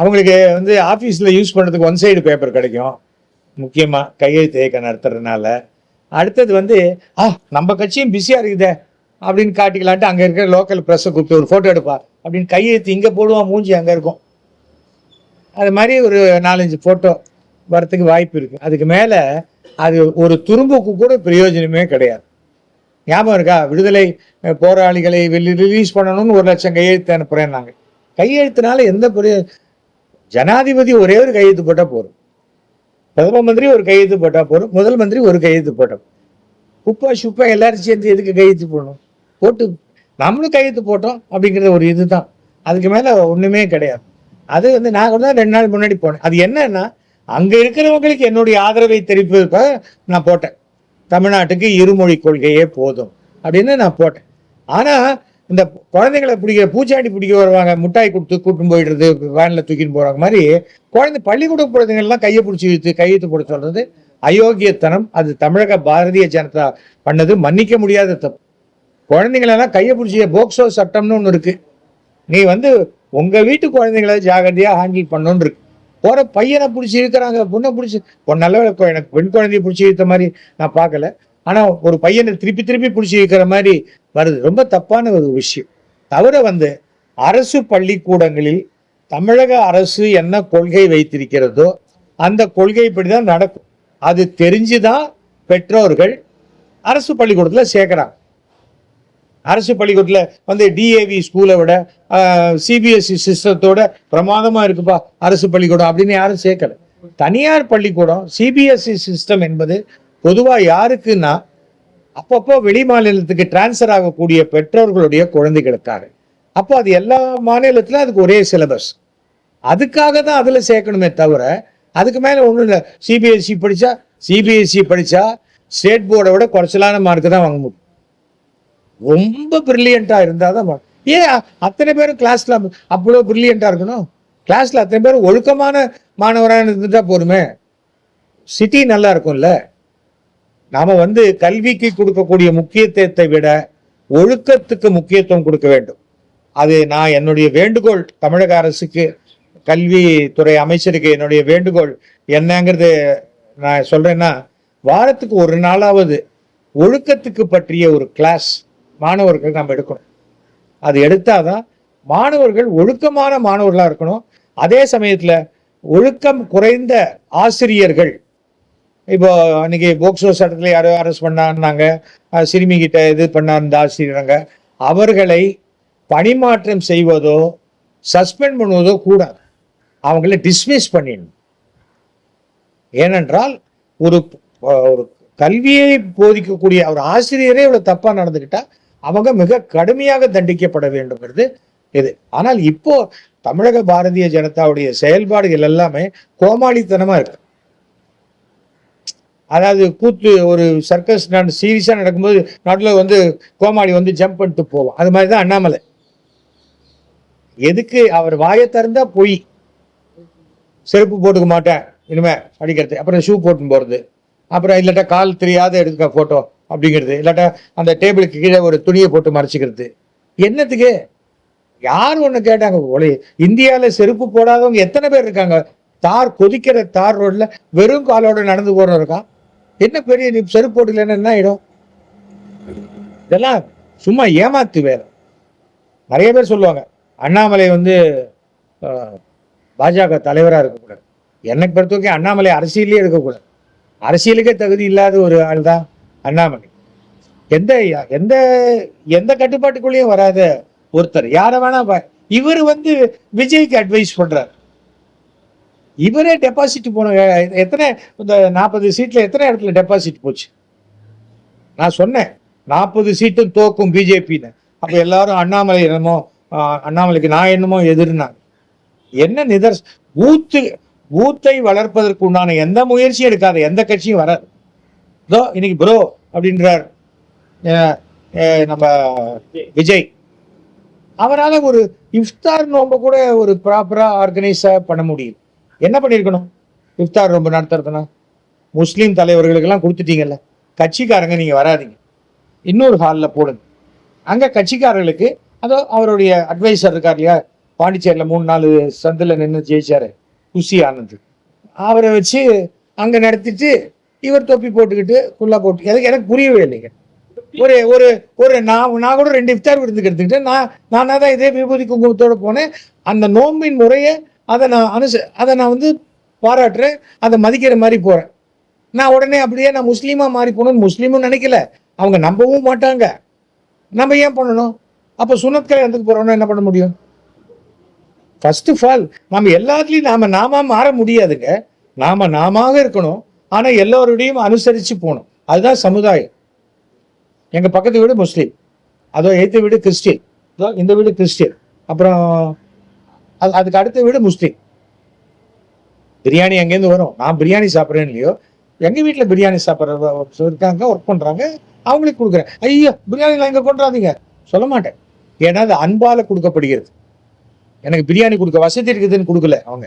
அவங்களுக்கு வந்து ஆஃபீஸில் யூஸ் பண்ணுறதுக்கு ஒன் சைடு பேப்பர் கிடைக்கும். முக்கியமாக கையெழுத்து இயக்கம் நடத்துறதுனால. அடுத்தது வந்து ஆ நம்ம கட்சியும் பிஸியாக இருக்குதே அப்படின்னு காட்டிக்கலான்ட்டு அங்கே இருக்கிற லோக்கல் ப்ரெஸ்ஸை கூப்பிட்டு ஒரு ஃபோட்டோ எடுப்பா. அப்படின்னு கையெழுத்து இங்கே போடுவான் மூஞ்சி அங்கே இருக்கும். அது மாதிரி ஒரு நாலஞ்சு ஃபோட்டோ வரத்துக்கு வாய்ப்பு இருக்குது அதுக்கு மேலே அது ஒரு துரும்புக்கு கூட பிரயோஜனமே கிடையாது. ஞாபகம் இருக்கா? விடுதலை போராளிகளை வெளி ரிலீஸ் பண்ணணும்னு ஒரு லட்சம் கையெழுத்து அனுப்புகிறேன் நாங்கள் கையெழுத்துனால எந்த பெரிய ஜனாதிபதி ஒரே ஒரு கையெழுத்து போட்டால் போதும். பிரதம மந்திரி ஒரு கையெழுத்து போட்டால் போதும். முதல் மந்திரி ஒரு கையெழுத்து போட்டோம் உப்பா சுப்பா எல்லாரும் சேர்ந்து எதுக்கு கையெழுத்து போடணும்? போட்டு நம்மளும் கையெழுத்து போட்டோம் அப்படிங்கிறது ஒரு இதுதான். அதுக்கு மேலே ஒன்றுமே கிடையாது. அது வந்து நான் கூட ரெண்டு நாள் முன்னாடி போனேன். அது என்னன்னா அங்கே இருக்கிறவங்களுக்கு என்னுடைய ஆதரவை தெரிவிப்பதற்காக நான் போட்டேன். தமிழ்நாட்டுக்கு இருமொழி கொள்கையே போதும் அப்படின்னு நான் போட்டேன். ஆனால் இந்த குழந்தைங்களை பிடிக்கிற பூச்சாண்டி பிடிக்க வருவாங்க. மிட்டாய் கொடுத்து கூட்டின்னு போயிடுறது வேனில் தூக்கின்னு போகிறாங்க மாதிரி குழந்தை பள்ளிக்கூட குழந்தைங்கள்லாம் கையை பிடிச்சி இழுத்து கையெழுத்து போட சொல்றது அயோக்கியத்தனம். அது தமிழக பாரதிய ஜனதா பண்ணது. மன்னிக்க முடியாத தப்பு. குழந்தைங்களெல்லாம் கையை பிடிச்சி போக்சோ சட்டம்னு ஒன்று இருக்கு. நீ வந்து உங்க வீட்டு குழந்தைங்கள ஜாகிரதையா ஹேண்டில் பண்ணணும்னு இருக்கு. போற பையனை பிடிச்சி இருக்கிறாங்க பொண்ணை பிடிச்சி பொண்ணு நல்ல எனக்கு பெண் குழந்தைய பிடிச்சி இழுத்த மாதிரி நான் பார்க்கல. ஆனா ஒரு பையனை திருப்பி திருப்பி பிடிச்சி வைக்கிற மாதிரி வருது. ரொம்ப தப்பான ஒரு விஷயம். தவிர வந்து அரசு பள்ளிக்கூடங்களில் தமிழக அரசு என்ன கொள்கை வைத்திருக்கிறதோ அந்த கொள்கைப்படி தான் நடக்கும். அது தெரிஞ்சுதான் பெற்றோர்கள் அரசு பள்ளிக்கூடத்தில் சேர்க்குறாங்க. அரசு பள்ளிக்கூடத்தில் வந்து டிஏவி ஸ்கூலை விட சிபிஎஸ்சி சிஸ்டத்தோட பிரமாதமாக இருக்குப்பா அரசு பள்ளிக்கூடம் அப்படின்னு யாரும் சேர்க்கல. தனியார் பள்ளிக்கூடம் சிபிஎஸ்சி சிஸ்டம் என்பது பொதுவாக யாருக்குன்னா அப்பப்போ வெளி மாநிலத்துக்கு டிரான்ஸ்ஃபர் ஆகக்கூடிய பெற்றோர்களுடைய குழந்தைகளுக்காக. அப்போ அது எல்லா மாநிலத்திலும் அதுக்கு ஒரே சிலபஸ் அதுக்காக தான் அதில் சேர்க்கணுமே தவிர அதுக்கு மேலே ஒன்றும் இல்லை. சிபிஎஸ்சி படித்தா சிபிஎஸ்சி படித்தா ஸ்டேட் போர்டை விட குறைச்சலான மார்க்கு தான் வாங்க முடியும். ரொம்ப பிரில்லியண்ட்டாக இருந்தால் தான் ஏன் அத்தனை பேரும் கிளாஸில் அவ்வளோ பிரில்லியண்ட்டாக இருக்கணும்? கிளாஸில் அத்தனை பேர் ஒழுக்கமான மாணவராக இருந்துட்டா போதுமே. சிட்டி நல்லா இருக்கும்ல. நாம வந்து கல்விக்கு கொடுக்கக்கூடிய முக்கியத்துவத்தை விட ஒழுக்கத்துக்கு முக்கியத்துவம் கொடுக்க வேண்டும். அது நான் என்னுடைய வேண்டுகோள் தமிழக அரசுக்கு கல்வித்துறை அமைச்சருக்கு என்னுடைய வேண்டுகோள். என்னங்கிறது நான் சொல்றேன்னா வாரத்துக்கு ஒரு நாளாவது ஒழுக்கத்துக்கு பற்றிய ஒரு கிளாஸ் மாணவர்கள் நம்ம எடுக்கணும். அது எடுத்தாதான் மாணவர்கள் ஒழுக்கமான மாணவர்களாக இருக்கணும். அதே சமயத்தில் ஒழுக்கம் குறைந்த ஆசிரியர்கள் இப்போ அன்னைக்கு போக்சோ சட்டத்தில் யாரோ அரெஸ்ட் பண்ணான்னாங்க. சிறுமி கிட்ட இது பண்ணார் இந்த ஆசிரியராங்க அவர்களை பணிமாற்றம் செய்வதோ சஸ்பெண்ட் பண்ணுவதோ கூடாது. அவங்கள டிஸ்மிஸ் பண்ணிடணும். ஏனென்றால் ஒரு ஒரு கல்வியை போதிக்கக்கூடிய ஒரு ஆசிரியரே இவ்வளோ தப்பாக நடந்துக்கிட்டா அவங்க மிக கடுமையாக தண்டிக்கப்பட வேண்டும்ங்கிறது இது. ஆனால் இப்போ தமிழக பாரதிய ஜனதாவுடைய செயல்பாடுகள் எல்லாமே கோமாளித்தனமாக இருக்கு. அதாவது கூத்து ஒரு சர்க்கஸ் நான் சீரியஸாக நடக்கும்போது நடுவில் வந்து கோமாளி வந்து ஜம்ப் பண்ணிட்டு போவோம் அது மாதிரி தான் அண்ணாமலை. எதுக்கு அவர் வாயை திறந்தா பொய்? செருப்பு போட்டுக்க மாட்டேன். இனிமேல் அடிக்கிறது அப்புறம் ஷூ போட்டுன்னு போகிறது அப்புறம் இல்லாட்டா கால் தெரியாத எடுக்க ஃபோட்டோ அப்படிங்கிறது. இல்லாட்டா அந்த டேபிளுக்கு கீழே ஒரு துணியை போட்டு மறைச்சிக்கிறது. என்னத்துக்கு? யார் ஒன்று கேட்டாங்க? ஒளி இந்தியாவில் செருப்பு போடாதவங்க எத்தனை பேர் இருக்காங்க? தார் கொதிக்கிற தார் ரோட்ல வெறும் காலோட நடந்து போறவன் இருக்கான் என்ன பெரிய நீ செருப்பு போட்டுக்கலன்னா என்ன ஆகிடும் இதெல்லாம் சும்மா ஏமாத்து வேற நிறைய பேர் சொல்லுவாங்க அண்ணாமலை வந்து பாஜக தலைவராக இருக்கக்கூடாது. எனக்கு பொறுத்த வரைக்கும் அண்ணாமலை அரசியலே இருக்கக்கூடாது. அரசியலுக்கே தகுதி இல்லாத ஒரு ஆள் தான் அண்ணாமலை. எந்த எந்த எந்த கட்டுப்பாட்டுக்குள்ளேயும் வராத ஒருத்தர். யாரை வேணா பா- இவர் வந்து விஜய்க்கு அட்வைஸ் பண்ணுறாரு இவரே டெபாசிட் போன எத்தனை இந்த நாற்பது சீட்டில் எத்தனை இடத்துல டெபாசிட் போச்சு? நான் சொன்னேன் நாற்பது சீட்டும் தோக்கும் பிஜேபின்னு. அப்போ எல்லாரும் அண்ணாமலை என்னமோ அண்ணாமலைக்கு நான் என்னமோ எதிர்னாங்க. என்ன நிதர்ஸ் பூத்து பூத்தை வளர்ப்பதற்கு உண்டான எந்த முயற்சியும் எடுக்காத எந்த கட்சியும் வராது. இதோ இன்னைக்கு ப்ரோ அப்படின்றார் நம்ம விஜய். அவரால் ஒரு இஃப்தார் நோம்ப கூட ஒரு ப்ராப்பராக ஆர்கனைஸாக பண்ண முடியும் என்ன பண்ணியிருக்கணும் இஃப்தார் ரொம்ப நடத்துறதுனா முஸ்லீம் தலைவர்களுக்கெல்லாம் கொடுத்துட்டீங்கல்ல. கட்சிக்காரங்க நீங்கள் வராதீங்க. இன்னொரு ஹாலில் போடுங்க. அங்கே கட்சிக்காரர்களுக்கு அதோ அவருடைய அட்வைசர் இருக்கார் இல்லையா? பாண்டிச்சேரியில் மூணு நாலு சந்தில் நின்று ஜெயிச்சார். குஷி ஆனந்த். அவரை வச்சு அங்கே நடத்திட்டு இவர் தொப்பி போட்டுக்கிட்டு குல்லா போட்டு எனக்கு எனக்கு புரியவே இல்லைங்க. ஒரு ஒரு ஒரு நான் நான் கூட ரெண்டு இஃப்தார் விருந்துக்கு எடுத்துக்கிட்டேன் நான் நானாக தான் இதே விபூதி குங்குமத்தோடு போனேன் அந்த நோம்பின் முறையை அதை நான் அனுச அதை நான் வந்து பாராட்டுறேன். அதை மதிக்கிற மாதிரி போகிறேன் நான் உடனே அப்படியே நான் முஸ்லீமாக மாறி போகணும்னு முஸ்லீமும் நினைக்கல. அவங்க நம்பவும் மாட்டாங்க. நம்ம ஏன் பண்ணணும்? அப்போ சுனத் கல்யாணத்துக்கு போகிறோன்னா என்ன பண்ண முடியும்? ஃபர்ஸ்ட் ஆஃப் ஆல் நம்ம எல்லாத்துலேயும் நாம் நாம மாற முடியாதுங்க. நாம நாம இருக்கணும். ஆனால் எல்லோருடையும் அனுசரித்து போகணும். அதுதான் சமுதாயம். எங்கள் பக்கத்து வீடு முஸ்லீம். அதோ எய்த்த வீடு கிறிஸ்டின் இந்த வீடு கிறிஸ்டியன். அப்புறம் அது அதுக்கு அடுத்த வீடு முஸ்லீம். பிரியாணி எங்கேருந்து வரும்? நான் பிரியாணி சாப்பிட்றேன் இல்லையோ? எங்கள் வீட்டில் பிரியாணி சாப்பிட்ற இருக்காங்க ஒர்க் பண்ணுறாங்க அவங்களுக்கு கொடுக்குறேன். ஐயோ பிரியாணிலாம் இங்கே கொண்டாதீங்க சொல்ல மாட்டேன். ஏன்னா அது அன்பால் கொடுக்கப்படுகிறது. எனக்கு பிரியாணி கொடுக்க வசதி இருக்குதுன்னு கொடுக்கல அவங்க.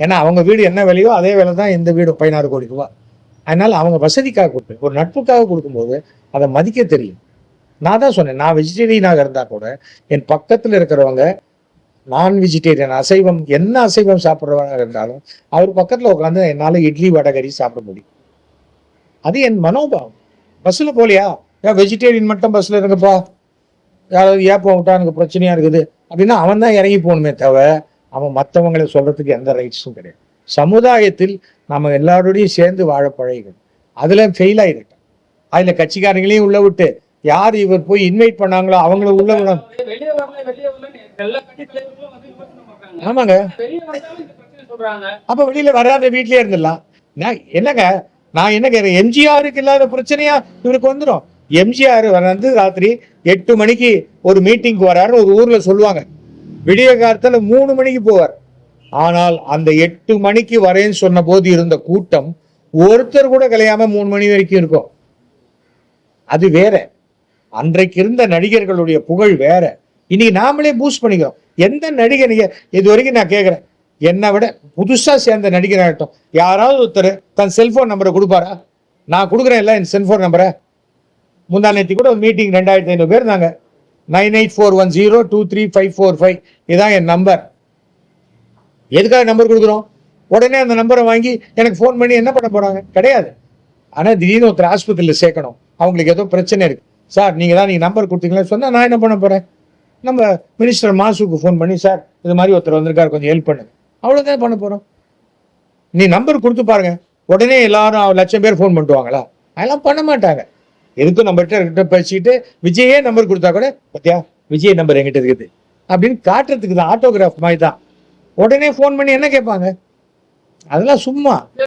ஏன்னா அவங்க வீடு என்ன விலையோ அதே விலை தான் இந்த வீடு பதினாறு கோடி ரூபா. அதனால் அவங்க வசதிக்காக கொடுப்பேன் ஒரு நட்புக்காக கொடுக்கும்போது அதை மதிக்க தெரியும். நான் தான் சொன்னேன் நான் வெஜிடேரியனாக இருந்தால் கூட என் பக்கத்தில் இருக்கிறவங்க நான் வெஜிடேரியன் அசைவம் என்ன அசைவம் சாப்பிட்றவங்க இருந்தாலும் அவர் பக்கத்தில் உட்காந்து என்னால் இட்லி வடகரி சாப்பிட முடியும். அது என் மனோபாவம். பஸ்ஸில் போலியா? ஏன் வெஜிடேரியன் மட்டும் பஸ்ஸில் இருங்கப்பா. யாராவது ஏப்பம் விட்டா எனக்கு பிரச்சனையாக இருக்குது. அப்படின்னா அவன் தான் இறங்கி போகணுமே தவிர அவன் மற்றவங்களை சொல்கிறதுக்கு எந்த ரைட்ஸும் கிடையாது. சமுதாயத்தில் நம்ம எல்லாரோடையும் சேர்ந்து வாழ பழகிக்கணும். அதில் ஃபெயில் ஆகிருக்கேன் அதில் கட்சிக்காரங்களையும் உள்ள விட்டு யார் இவர் போய் இன்வைட் பண்ணாங்களோ அவங்கள உள்ள விட ஆமாங்க. அப்போ வெளியில் வராத வீட்லயே இருந்துடலாம். என்னங்க? நான் என்ன கேட்குறேன் எம்ஜிஆருக்கு இல்லாத பிரச்சனையா இவருக்கு வந்துடும் எம்ஜிஆர் வந்து ராத்திரி எட்டு மணிக்கு ஒரு மீட்டிங்க்கு வராருன்னு ஒரு ஊர்ல சொல்லுவாங்க. விடிய காலத்துல மூணு மணிக்கு போவார். ஆனால் அந்த எட்டு மணிக்கு வரேன்னு சொன்ன போது இருந்த கூட்டம் ஒருத்தர் கூட கலையாம மூணு மணி வரைக்கும் இருக்கும். அது வேற. அன்றைக்கு இருந்த நடிகர்களுடைய புகழ் வேற. இன்னைக்கு நாமளே பூஸ்ட் பண்ணிக்கிறோம். எந்த நடிகர் நீங்கள் இது வரைக்கும் நான் கேட்குறேன் என்னை விட புதுசாக சேர்ந்த நடிகராகட்டும் யாராவது ஒருத்தர் தன் செல்ஃபோன் நம்பரை கொடுப்பாரா? நான் கொடுக்குறேன் இல்லை என் செல்ஃபோன் நம்பரை முந்தா நேற்று கூட ஒரு மீட்டிங் ரெண்டாயிரத்தி ஐநூறு பேர் இருந்தாங்க. Nine eight four one zero two three five four five. இதான் என் நம்பர் எதுக்காக நம்பர் கொடுக்குறோம்? உடனே அந்த நம்பரை வாங்கி எனக்கு ஃபோன் பண்ணி என்ன பண்ண போகிறாங்க கிடையாது. ஆனால் திடீர்னு ஒருத்தர் ஆஸ்பத்திரியில் சேர்க்கணும். அவங்களுக்கு ஏதோ பிரச்சனை இருக்குது சார் நீங்கள் தான் நீங்கள் நம்பர் கொடுத்தீங்களா சொன்னால் நான் என்ன பண்ண போகிறேன் நம்ம மினிஸ்டர் மாசுக்கு ஃபோன் பண்ணி சார் இது மாதிரி ஒருத்தர் வந்திருக்காரு கொஞ்சம் ஹெல்ப் பண்ணுங்க. அவ்வளோதான் பண்ண போகிறோம் நீ நம்பர் கொடுத்து பாருங்க. உடனே எல்லாரும் லட்சம் பேர் ஃபோன் பண்ணுவாங்களா அதெல்லாம் பண்ண மாட்டாங்க. எதுக்கும் நம்மகிட்ட பேசிக்கிட்டு விஜயே நம்பர் கொடுத்தா கூட பத்தியா விஜய் நம்பர் என்கிட்ட இருக்குது. அப்படின்னு காட்டுறதுக்கு தான் ஆட்டோகிராஃப் மாதிரி தான். உடனே ஃபோன் பண்ணி என்ன கேட்பாங்க? அதெல்லாம் சும்மா.